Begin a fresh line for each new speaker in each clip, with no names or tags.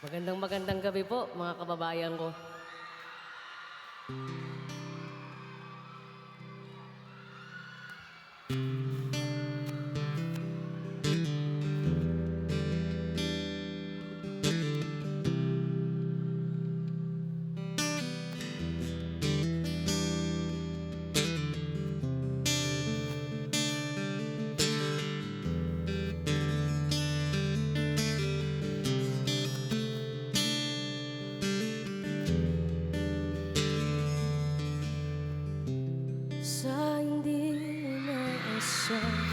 Magandang magandang gabi po, mga kababayan ko. myself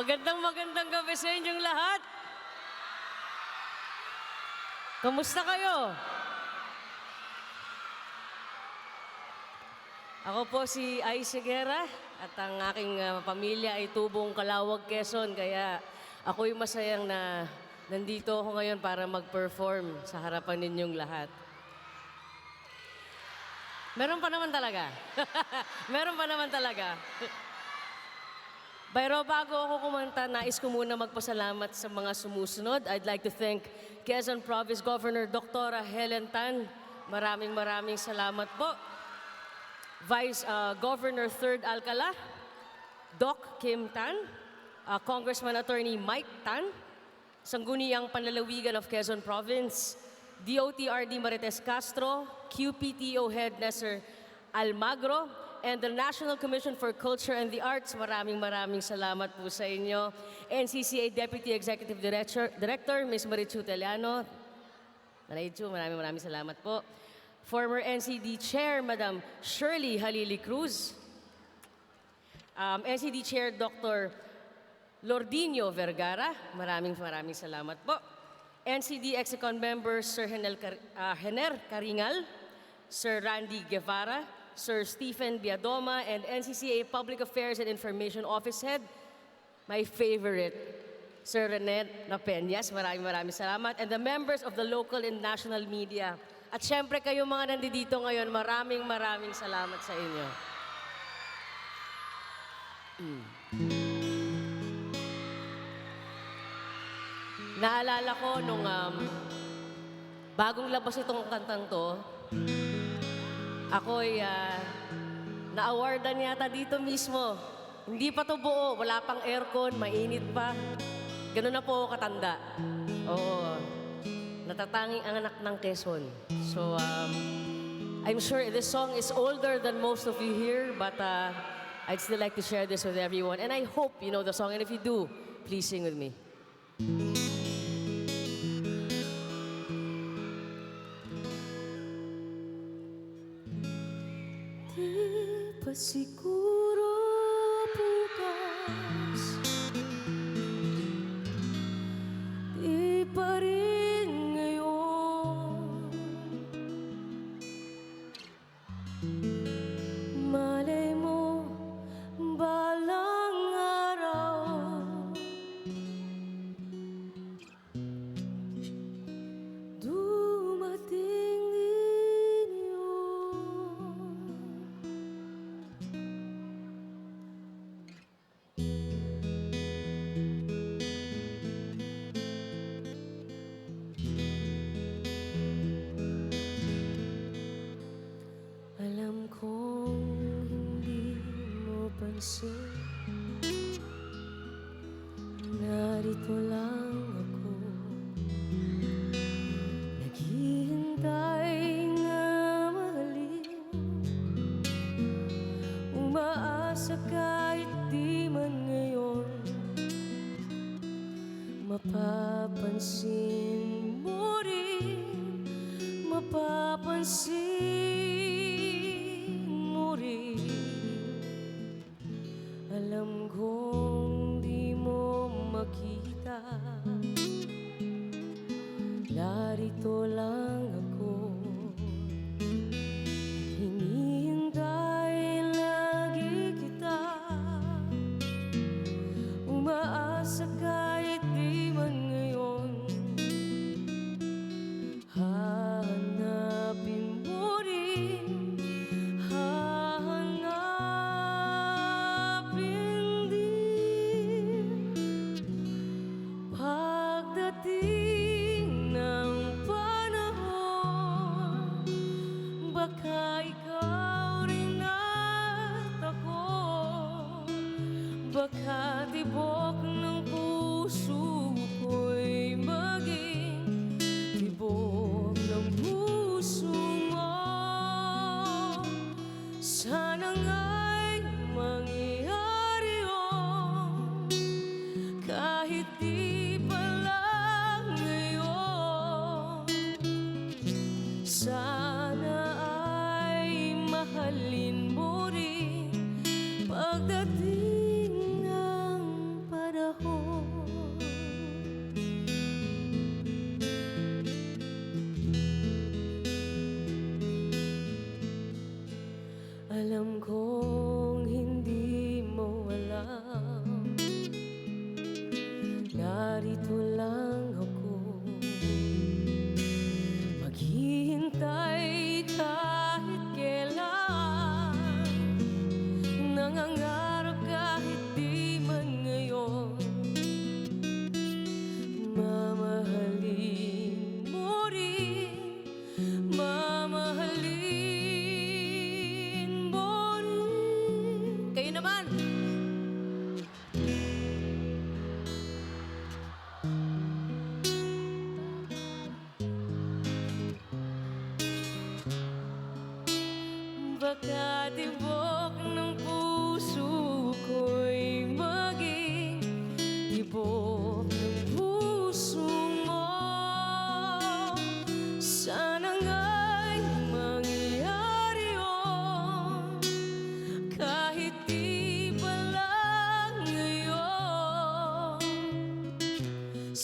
Magandang magandang gabi sa inyong lahat. Kamusta kayo? Ako po si Ai Segura at ang aking ah, pamilya ay tubong Kalawag, Quezon. Kaya ako'y masayang na nandito ako ngayon para mag-perform sa harapan ninyong lahat. Meron pa naman talaga. Meron pa naman talaga. Pero bago ako kumanta, nais ko muna magpasalamat sa mga sumusunod. I'd like to thank Quezon Province Governor Dr. Helen Tan. Maraming maraming salamat po. Vice uh, Governor Third Alcala, Doc Kim Tan, uh, Congressman Attorney Mike Tan, Sangguniang Panlalawigan of Quezon Province, DOTRD Marites Castro, QPTO Head Nestor Almagro, and the National Commission for Culture and the Arts. Maraming maraming salamat po sa inyo. NCCA Deputy Executive Director, Director Ms. Marichu Teliano. Marichu, maraming maraming salamat po. Former NCD Chair, Madam Shirley Halili Cruz. Um, NCD Chair Dr. Lordino Vergara, maraming maraming salamat po. NCD Execon Member Sir Henel Car- ah, Hener Karingal, Sir Randy Guevara, Sir Stephen Biadoma, and NCCA Public Affairs and Information Office Head, my favorite, Sir Rene Napeñas. Maraming maraming salamat. And the members of the local and national media. At syempre kayo mga nandito ngayon, maraming maraming salamat sa inyo. Naalala ko nung um, bagong labas itong kantang to, ako'y ah, na-awardan yata dito mismo. Hindi pa to buo, wala pang aircon, mainit pa. Ganun na po katanda. Oo. Natatanging ang anak ng Quezon. So, um, I'm sure this song is older than most of you here, but uh, I'd still like to share this with everyone. And I hope you know the song. And if you do, please sing with me. possible.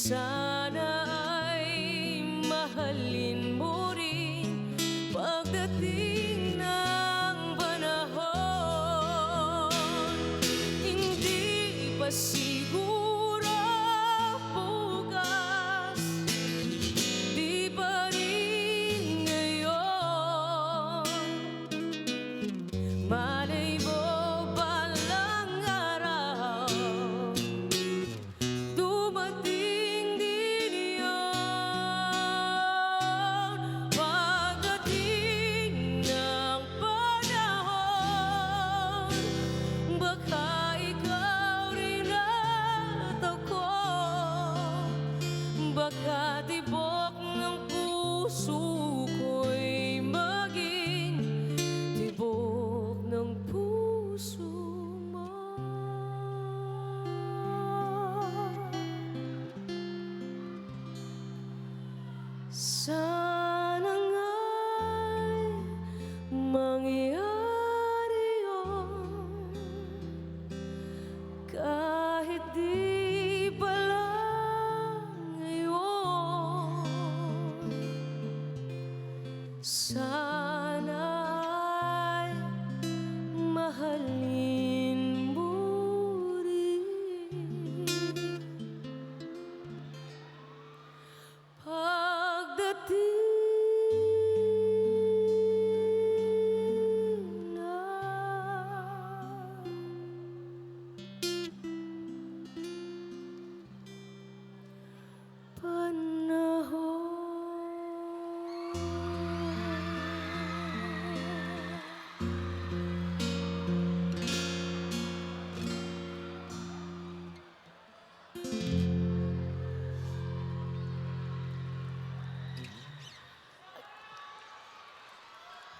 sun. So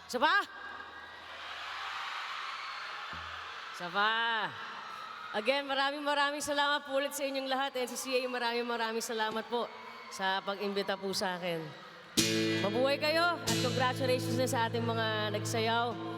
Isa pa? Isa pa. Again, maraming maraming salamat po ulit sa inyong lahat. NCCA, maraming maraming salamat po sa pag-imbita po sa akin. Mabuhay kayo at congratulations na sa ating mga nagsayaw.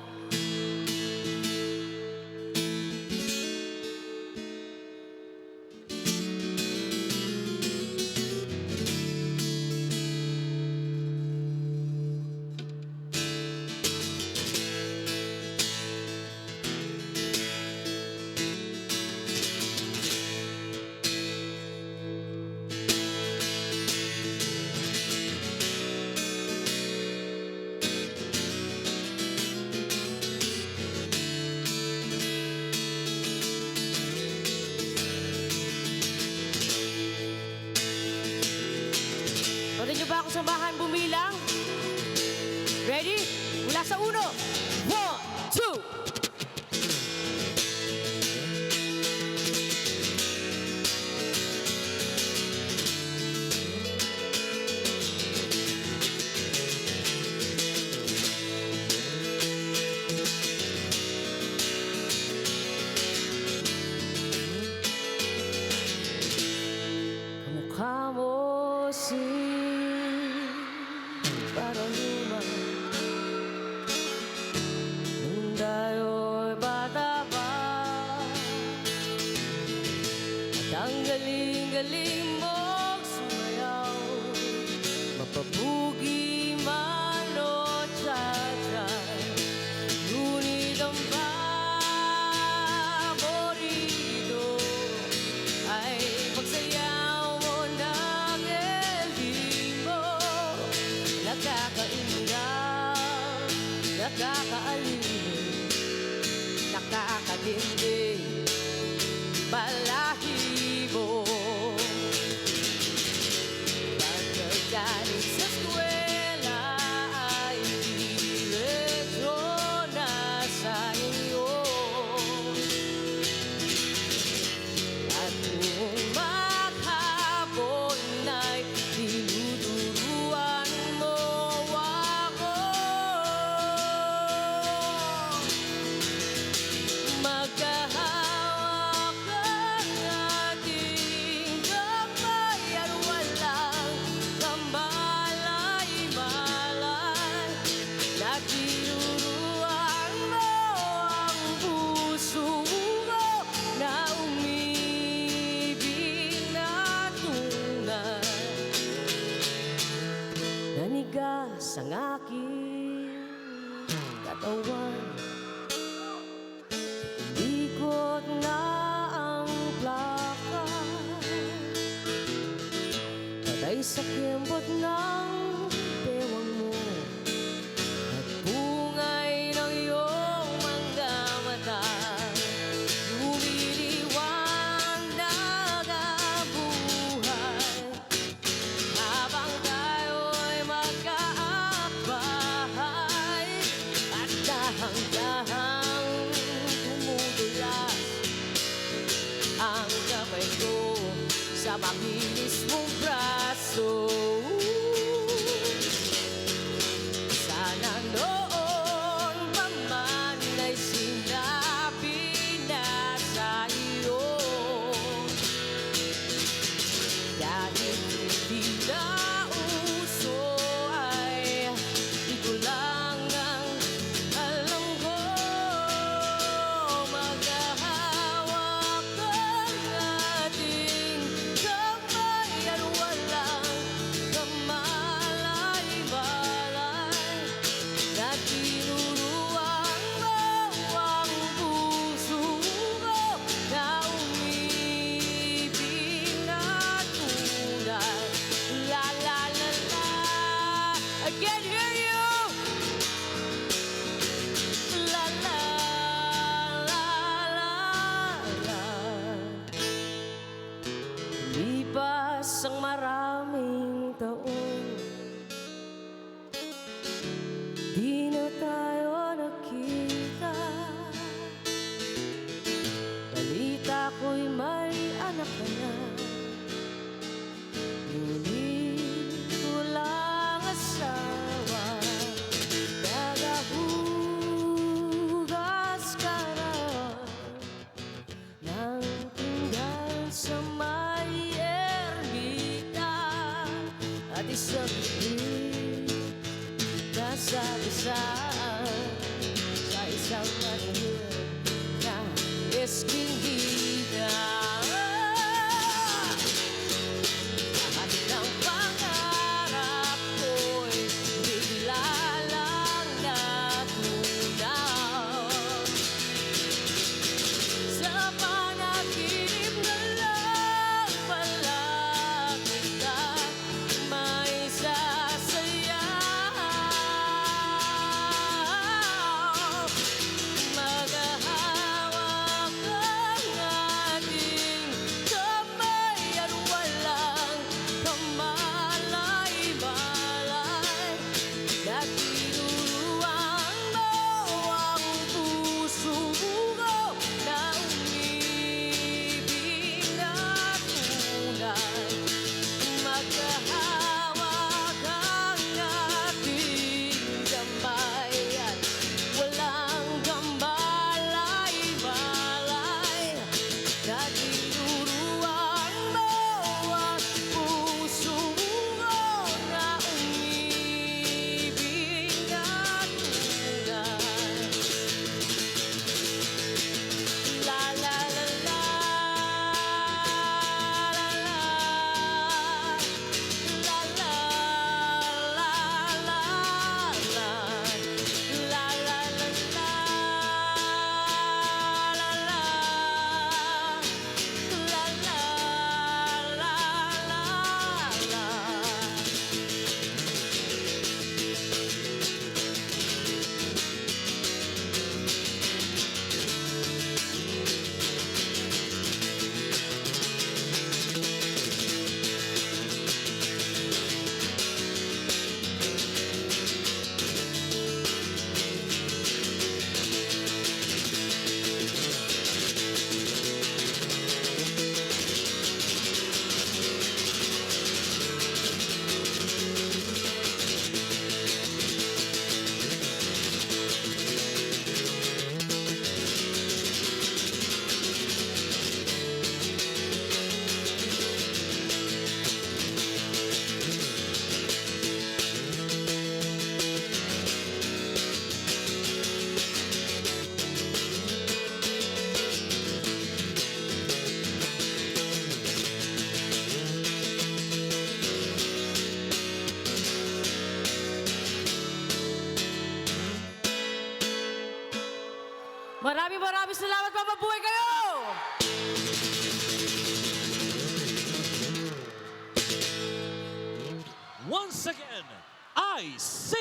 desire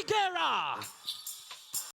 Once again, I, Sigera!